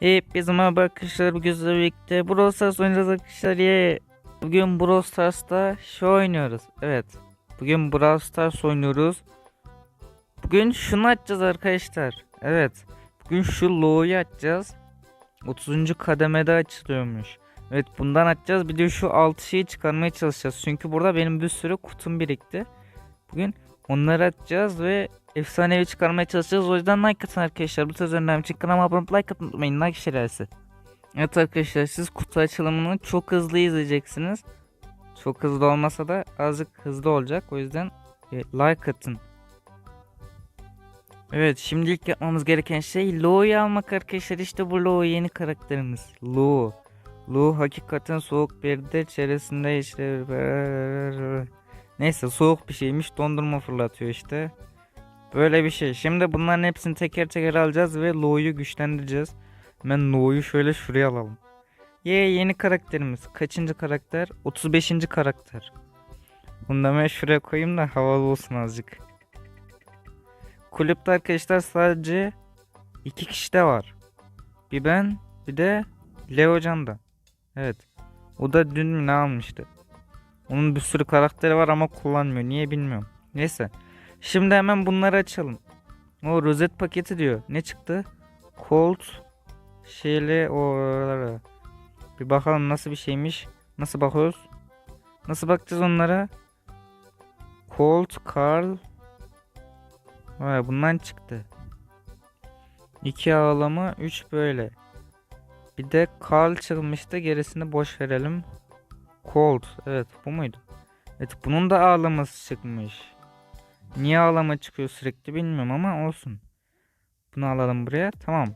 Hepinize merhaba arkadaşlar. Bugün sizlerle birlikte Brawl Stars oynayacağız arkadaşlar. Bugün Brawl Stars'ta şu oynuyoruz. Evet. Bugün Brawl Stars oynuyoruz. Bugün şunu açacağız arkadaşlar. Evet. Bugün şu Lo'yu açacağız. 30. kademede açılıyormuş. Evet bundan açacağız. Bir de şu 6 şeyi çıkarmaya çalışacağız. Çünkü burada benim bir sürü kutum birikti. Bugün onları açacağız ve efsanevi çıkarmaya çalışacağız. O yüzden like atın arkadaşlar. Bu tarz önerilerim için kanalıma abone like atın unutmayın. Like şerefsi. Evet arkadaşlar siz kutu açılımını çok hızlı izleyeceksiniz. Çok hızlı olmasa da azıcık hızlı olacak. O yüzden e, like atın. Evet şimdilik yapmamız gereken şey Lo'yu almak arkadaşlar. İşte bu Lo yeni karakterimiz. Lo. Lo hakikaten soğuk bir de çevresinde işte Neyse soğuk bir şeymiş dondurma fırlatıyor işte. Böyle bir şey. Şimdi bunların hepsini teker teker alacağız ve Lo'yu güçlendireceğiz. Hemen Lo'yu şöyle şuraya alalım. Ye yeni karakterimiz. Kaçıncı karakter? 35. karakter. Bunu da ben şuraya koyayım da havalı olsun azıcık. Kulüpte arkadaşlar sadece iki kişi de var. Bir ben bir de Leo Can da. Evet. O da dün ne almıştı? Onun bir sürü karakteri var ama kullanmıyor. Niye bilmiyorum. Neyse. Şimdi hemen bunları açalım. O rozet paketi diyor. Ne çıktı? Colt şeyle oralara. Bir bakalım nasıl bir şeymiş. Nasıl bakıyoruz? Nasıl bakacağız onlara? Colt, Carl. Vay bundan çıktı. İki ağlama, üç böyle. Bir de Carl çıkmıştı. Gerisini boş verelim. Colt. Evet bu muydu? Evet bunun da ağlaması çıkmış. Niye ağlama çıkıyor sürekli bilmiyorum ama olsun. Bunu alalım buraya. Tamam.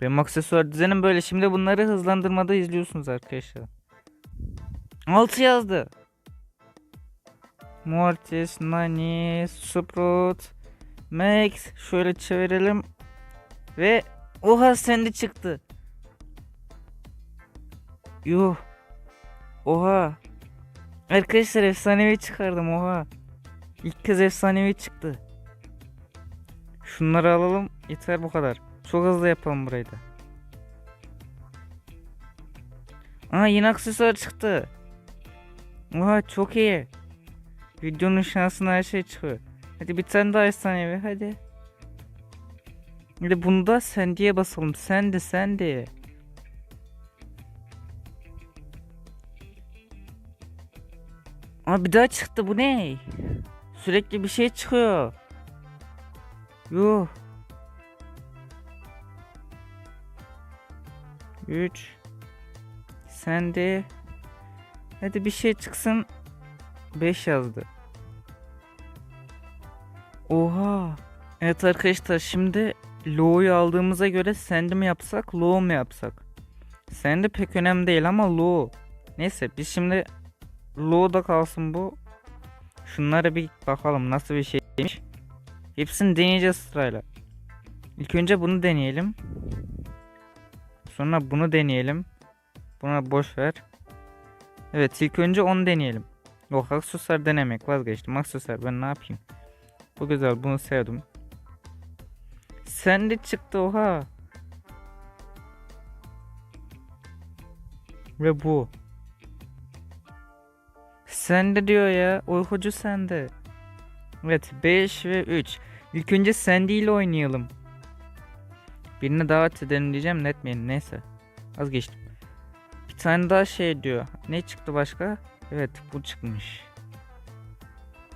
Benim aksesuar düzenim böyle. Şimdi bunları hızlandırmada izliyorsunuz arkadaşlar. 6 yazdı. Mortis, Nani, Sprout, Max. Şöyle çevirelim. Ve oha sende çıktı. Yuh. Oha. Arkadaşlar efsanevi çıkardım oha. İlk kez efsanevi çıktı. Şunları alalım. Yeter bu kadar. Çok hızlı yapalım burayı da. Aa yine aksesuar çıktı. Oha çok iyi. Videonun şansına her şey çıkıyor. Hadi bir tane daha efsanevi hadi. Hadi bunu da sen diye basalım. Sen de sen de. Bir daha çıktı bu ne? Sürekli bir şey çıkıyor. Yuh. 3 Sen de Hadi bir şey çıksın 5 yazdı. Oha. Evet arkadaşlar şimdi Lo'yu aldığımıza göre Sandy mi yapsak Lo mu yapsak? Sandy pek önemli değil ama Lo. Neyse biz şimdi Lo'da kalsın bu. Şunlara bir bakalım nasıl bir şeymiş. Hepsini deneyeceğiz sırayla. İlk önce bunu deneyelim. Sonra bunu deneyelim. Buna boş ver. Evet ilk önce onu deneyelim. Yok aksesuar denemek vazgeçtim. Aksesuar ben ne yapayım? Bu güzel bunu sevdim. Sen de çıktı oha. Ve bu. Sende diyor ya. Uykucu sende. Evet 5 ve 3. İlk önce Sandy ile oynayalım. Birini davet edelim diyeceğim de etmeyin neyse. Az geçtim. Bir tane daha şey diyor. Ne çıktı başka? Evet bu çıkmış.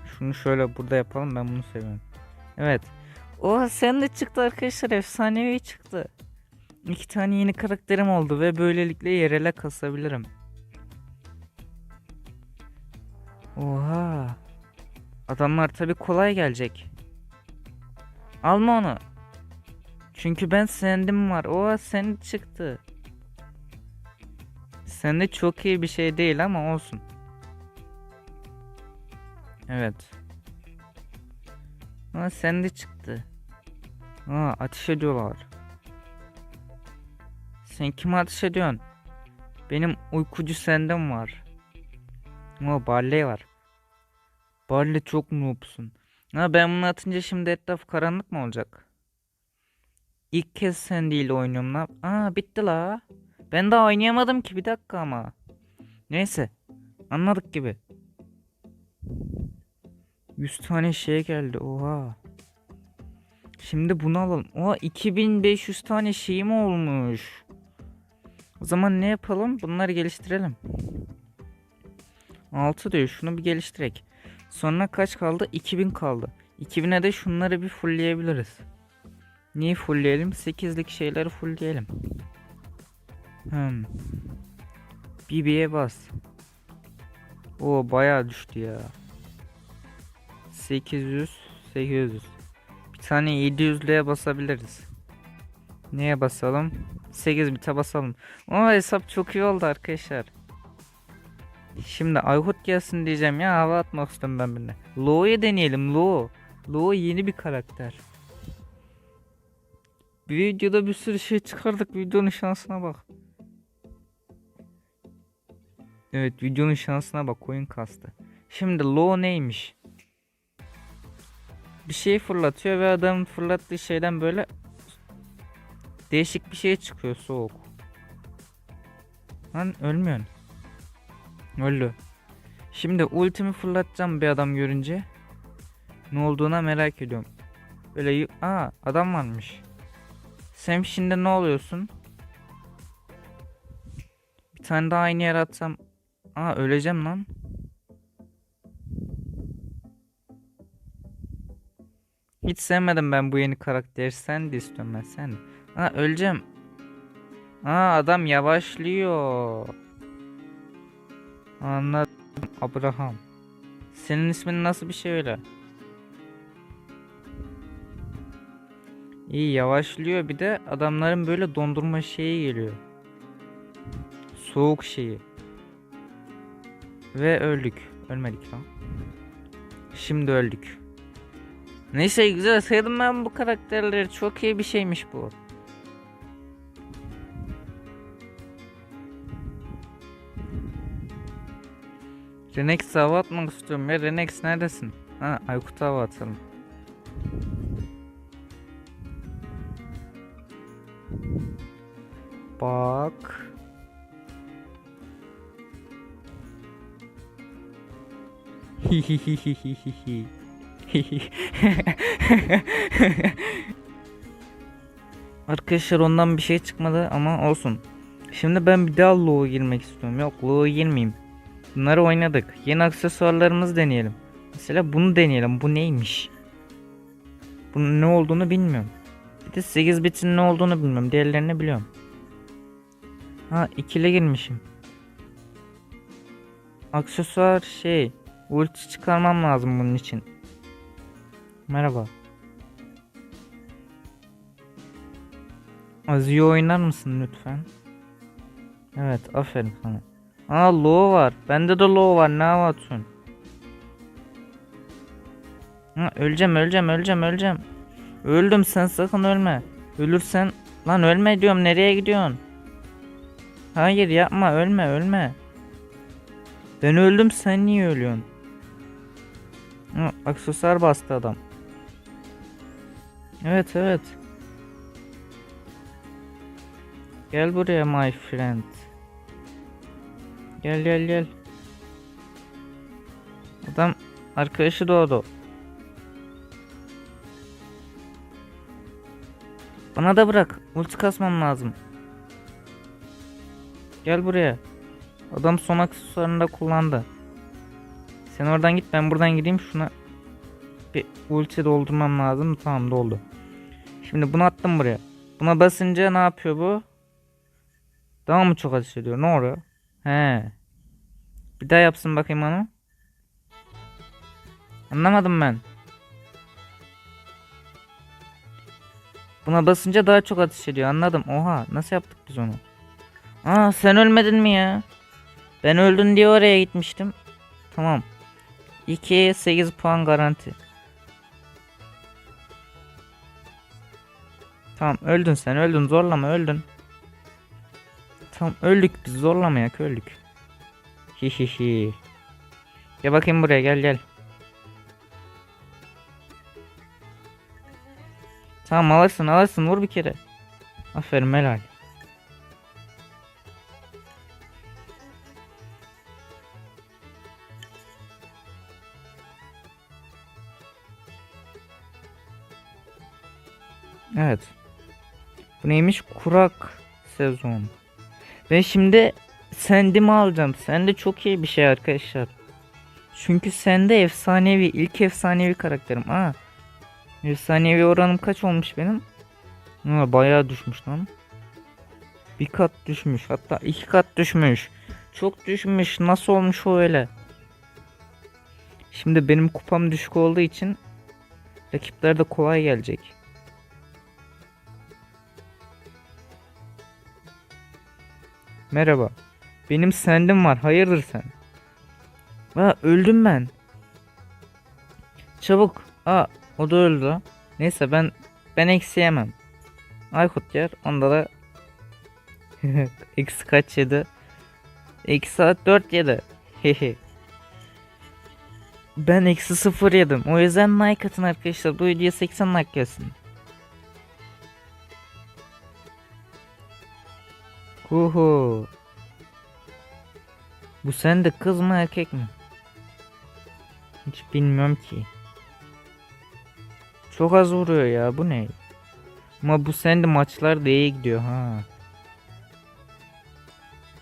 Şunu şöyle burada yapalım ben bunu seviyorum. Evet. Oha sen de çıktı arkadaşlar efsanevi çıktı. İki tane yeni karakterim oldu ve böylelikle yerele kasabilirim. Oha. Adamlar tabi kolay gelecek. Alma onu. Çünkü ben sendim var. Oha sen çıktı. Sende çok iyi bir şey değil ama olsun. Evet. Aa sende çıktı. Aa ateş ediyorlar. Sen kime ateş ediyorsun? Benim uykucu sendem var. Aa Barley var. Barley çok noobsun. Ha ben bunu atınca şimdi etraf karanlık mı olacak? İlk kez sen değil oynuyorum lan. Aa bitti la. Ben daha oynayamadım ki bir dakika ama. Neyse. Anladık gibi. 100 tane şey geldi. Oha. Şimdi bunu alalım. Oha 2500 tane şeyim olmuş. O zaman ne yapalım? Bunları geliştirelim. 6 diyor. Şunu bir geliştirek. Sonra kaç kaldı? 2000 kaldı. 2000'e de şunları bir fullleyebiliriz. Niye fullleyelim? 8'lik şeyleri fullleyelim. Hmm. BB'ye bas. O bayağı düştü ya. 800 800. Bir tane 700'lüğe basabiliriz. Neye basalım? 8 bite basalım. O hesap çok iyi oldu arkadaşlar. Şimdi Ayhut gelsin diyeceğim ya hava atmak istiyorum ben birine. Lo'yu deneyelim Lo. Lo yeni bir karakter. Bir videoda bir sürü şey çıkardık videonun şansına bak. Evet videonun şansına bak koyun kastı. Şimdi Lo neymiş? Bir şey fırlatıyor ve adamın fırlattığı şeyden böyle değişik bir şey çıkıyor soğuk. Lan ölmüyorsun. Öldü. Şimdi ultimi fırlatacağım bir adam görünce. Ne olduğuna merak ediyorum. Böyle aa adam varmış. Sen şimdi ne oluyorsun? Bir tane daha aynı yere atsam. Aa öleceğim lan. Hiç sevmedim ben bu yeni karakteri. Sen de istiyorum ben sen. Aa öleceğim. Aa adam yavaşlıyor. Anladım. Abraham. Senin ismin nasıl bir şey öyle? İyi yavaşlıyor bir de adamların böyle dondurma şeyi geliyor. Soğuk şeyi. Ve öldük. Ölmedik lan. Şimdi öldük. Neyse güzel sevdim ben bu karakterleri. Çok iyi bir şeymiş bu. Renex hava atmak istiyorum ya. Renex neredesin? Ha Aykut'a hava atalım. Bak. Hihihihihihi. Arkadaşlar ondan bir şey çıkmadı ama olsun. Şimdi ben bir daha Lo'ya girmek istiyorum. Yok Lo'ya girmeyeyim. Bunları oynadık. Yeni aksesuarlarımızı deneyelim. Mesela bunu deneyelim. Bu neymiş? Bunun ne olduğunu bilmiyorum. Bir de 8 bitin ne olduğunu bilmiyorum. Diğerlerini biliyorum. Ha ikile girmişim. Aksesuar şey. Ulti çıkarmam lazım bunun için. Merhaba. Azio oynar mısın lütfen? Evet aferin sana. Aa low var. Bende de low var. Ne yapıyorsun? Ha, öleceğim öleceğim öleceğim öleceğim. Öldüm sen sakın ölme. Ölürsen lan ölme diyorum nereye gidiyorsun? Hayır yapma ölme ölme. Ben öldüm sen niye ölüyorsun? Ha, aksesuar bastı adam. Evet evet. Gel buraya my friend. Gel gel gel. Adam arkadaşı doğdu. Bana da bırak. Ulti kasmam lazım. Gel buraya. Adam son aksesuarını da kullandı. Sen oradan git ben buradan gideyim şuna bir ulti doldurmam lazım. Tamam doldu. Şimdi bunu attım buraya. Buna basınca ne yapıyor bu? Daha mı çok ateş ediyor? Ne oluyor? He. Bir daha yapsın bakayım onu. Anlamadım ben. Buna basınca daha çok ateş ediyor. Anladım. Oha nasıl yaptık biz onu? Aa sen ölmedin mi ya? Ben öldün diye oraya gitmiştim. Tamam. 2 8 puan garanti. Tamam öldün sen öldün zorlama öldün. Tamam öldük biz zorlamayak öldük. Hihihi. Gel bakayım buraya gel gel. Tamam alırsın alırsın vur bir kere. Aferin helal. Evet. Bu neymiş? Kurak sezon. Ben şimdi Sendimi alacağım. Sende çok iyi bir şey arkadaşlar. Çünkü sende efsanevi, ilk efsanevi karakterim. Ha. Efsanevi oranım kaç olmuş benim? Ha, bayağı düşmüş lan. Bir kat düşmüş. Hatta iki kat düşmüş. Çok düşmüş. Nasıl olmuş o öyle? Şimdi benim kupam düşük olduğu için rakipler de kolay gelecek. Merhaba. Benim sendim var. Hayırdır sen? Ha öldüm ben. Çabuk. Aa o da öldü. Neyse ben ben eksi yemem. Aykut yer. Onda da eksi kaç yedi? Eksi 4 yedi. Hehe. ben eksi 0 yedim. O yüzden like atın arkadaşlar. Bu videoya 80 like gelsin. Huhu. Bu sende kız mı erkek mi? Hiç bilmiyorum ki. Çok az vuruyor ya bu ne? Ama bu sende maçlar da gidiyor ha.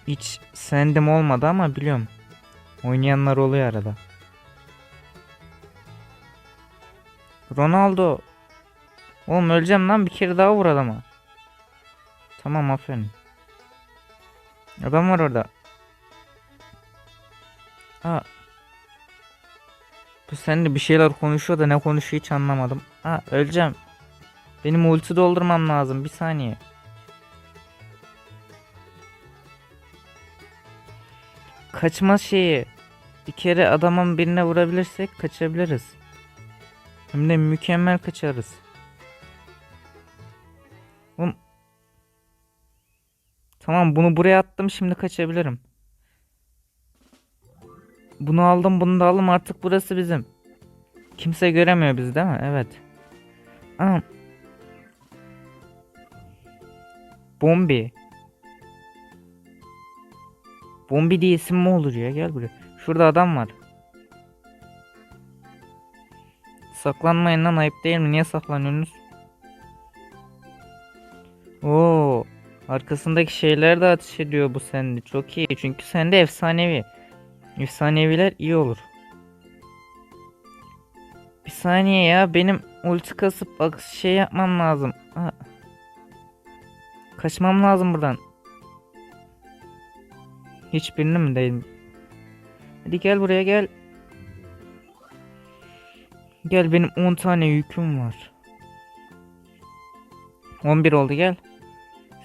Hiç sendim olmadı ama biliyorum. Oynayanlar oluyor arada. Ronaldo. Oğlum öleceğim lan bir kere daha vur adama. Tamam aferin. Adam var orada. Ha. Bu seninle bir şeyler konuşuyor da ne konuşuyor hiç anlamadım. Ha öleceğim. Benim ulti doldurmam lazım bir saniye. Kaçma şeyi. Bir kere adamın birine vurabilirsek kaçabiliriz. Hem de mükemmel kaçarız. Tamam bunu buraya attım şimdi kaçabilirim. Bunu aldım bunu da aldım artık burası bizim. Kimse göremiyor bizi değil mi? Evet. Aa. Bombi. Bombi diye isim mi olur ya? Gel buraya. Şurada adam var. Saklanmayın lan ayıp değil mi? Niye saklanıyorsunuz? Oo. Arkasındaki şeyler de ateş ediyor bu sende. Çok iyi. Çünkü sende efsanevi. Efsaneviler iyi olur. Bir saniye ya benim ulti kasıp şey yapmam lazım. Ha. Kaçmam lazım buradan. Hiçbirini mi değil? Hadi gel buraya gel. Gel benim 10 tane yüküm var. 11 oldu gel.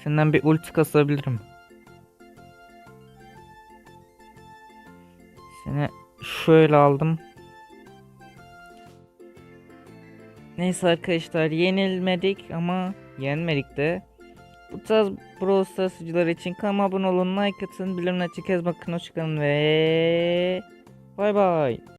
Senden bir ulti kasabilirim. Seni şöyle aldım. Neyse arkadaşlar yenilmedik ama yenmedik de. Bu tarz Brawl Stars videoları için kanalıma abone olun, like atın, bildirimleri açık bakın, hoşçakalın ve bay bay.